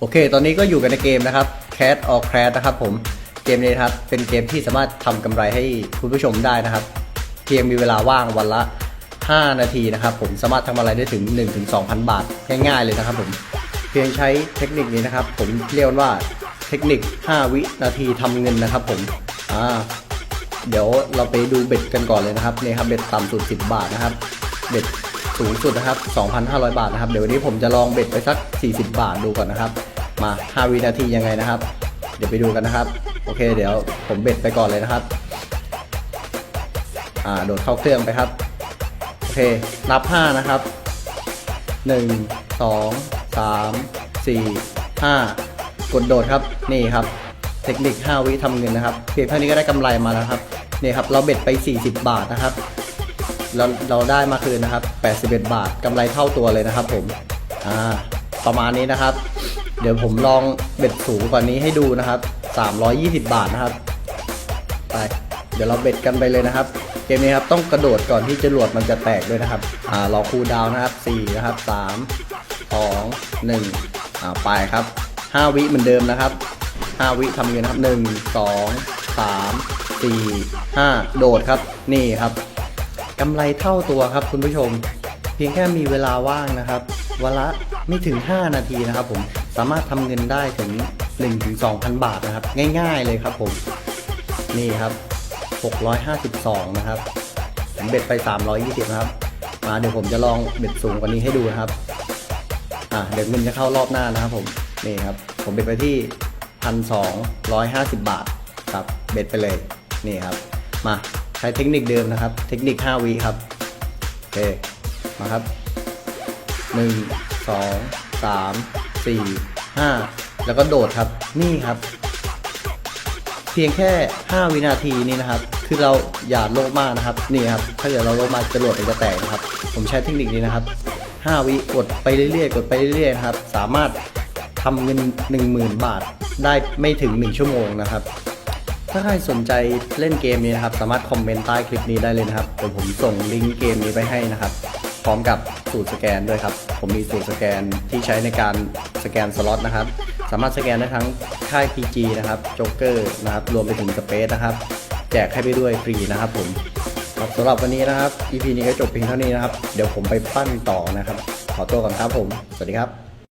โอเค ตอนนี้ก็อยู่กันในเกมนะครับ Cat or Crash นะครับผม เกมนี้นะครับ เป็นเกมที่สามารถทำกำไรให้คุณผู้ชมได้นะครับ เพียงมีเวลาว่างวันละ 5 นาทีนะครับ ผม สามารถทำอะไรได้ถึง 1-2,000 บาท ง่ายๆเลยนะครับผม เพียงใช้เทคนิคนี้นะครับ ผมเรียกว่าเทคนิค 5 วินาทีทำเงินนะครับ ผม อ่า เดี๋ยวเราไปดูเบ็ดกันก่อนเลยนะครับ นี่ครับ เบ็ดต่ำสุด 10 บาทนะครับ เบ็ดสูงสุดนะครับ 2,500 บาทนะครับ เดี๋ยววันนี้ผมจะลองเบ็ดไปสัก 40 บาทดูก่อนนะครับ มา 5 วินาทียังไงนะครับ เดี๋ยวไปดูกันนะครับ โอเค เดี๋ยวผมเบ็ดไปก่อนเลยนะครับ อ่า โดดเข้าเครื่องไปครับ โอเค นับ 5 นะครับ 1 2 3 4 5 กดโดดครับ นี่ครับ เทคนิค 5 วิทำเงินนะครับ เพียงเท่านี้ก็ได้กำไรมาแล้วครับ นี่ครับ เราเบ็ดไป 40 บาทนะครับเราเราได้มาคืนนะครับ 81 บาทกำไรเท่าตัวเลยนะครับผม อ่า ประมาณนี้นะครับ เดี๋ยวผมลองเบ็ดสูงกว่านี้ให้ดูนะครับ 320 บาทนะครับ ไป เดี๋ยวเราเบ็ดกันไปเลยนะครับ เกมนี้ครับต้องกระโดดก่อนที่จรวดมันจะแตกด้วยนะครับ อ่ารอคูดาวนะครับ 4 นะครับ 3 2 1 อ่า ไปครับ 5 วิเหมือนเดิมนะครับ 5 วิทำเงินครับ 1 2 3 4 5 โดดครับ นี่ครับกำไรเท่าตัวครับคุณผู้ชม เพียงแค่มีเวลาว่างนะครับวันละไม่ถึง 5 นาทีนะครับผมสามารถทำเงินได้ถึง 1-2,000 บาทนะครับ ง่ายๆเลยครับผม นี่ครับ 652 นะครับผมเบ็ดไป 320 นะครับ มาเดี๋ยวผมจะลองเบ็ดสูงกว่านี้ให้ดูนะครับ อ่าเดี๋ยวเงินจะเข้ารอบหน้านะครับผม นี่ครับ ผมเบ็ดไปที่ 1,250 บาทครับ เบ็ดไปเลย นี่ครับ มาใช้เทคนิคเดิมนะครับ เทคนิค 5วิครับ โอเค มาครับ1 2 3 4 5แล้วก็โดดครับนี่ครับ เพียงแค่ 5 วินาทีนี้นะครับ คือเราอย่าโลภมากนะครับนี่ครับถ้าเกิดเราโลภมากจรวดมันจะแตกนะครับ ผมใช้เทคนิคนี้นะครับ 5 วิกดไปเรื่อยๆ กดไปเรื่อยๆนะครับ สามารถทำเงิน 10,000 บาทได้ไม่ถึง 1 ชั่วโมงนะครับ ถ้าใครสนใจเล่นเกมนี้นะครับ สามารถคอมเมนต์ใต้คลิปนี้ได้เลยนะครับเดี๋ยวผมส่งลิงก์เกมนี้ไปให้นะครับ พร้อมกับสูตรสแกนด้วยครับ ผมมีสูตรสแกนที่ใช้ในการสแกนสล็อตนะครับ สามารถสแกนได้ทั้งค่าย PG นะครับโจ๊กเกอร์นะครับ รวมไปถึงสเปซนะครับ แจกให้ไปด้วยฟรีนะครับผมครับสำหรับวันนี้นะครับ EP นี้ก็จบเพียงเท่านี้นะครับ เดี๋ยวผมไปปั้นต่อนะครับ ขอตัวก่อนครับผม สวัสดีครับ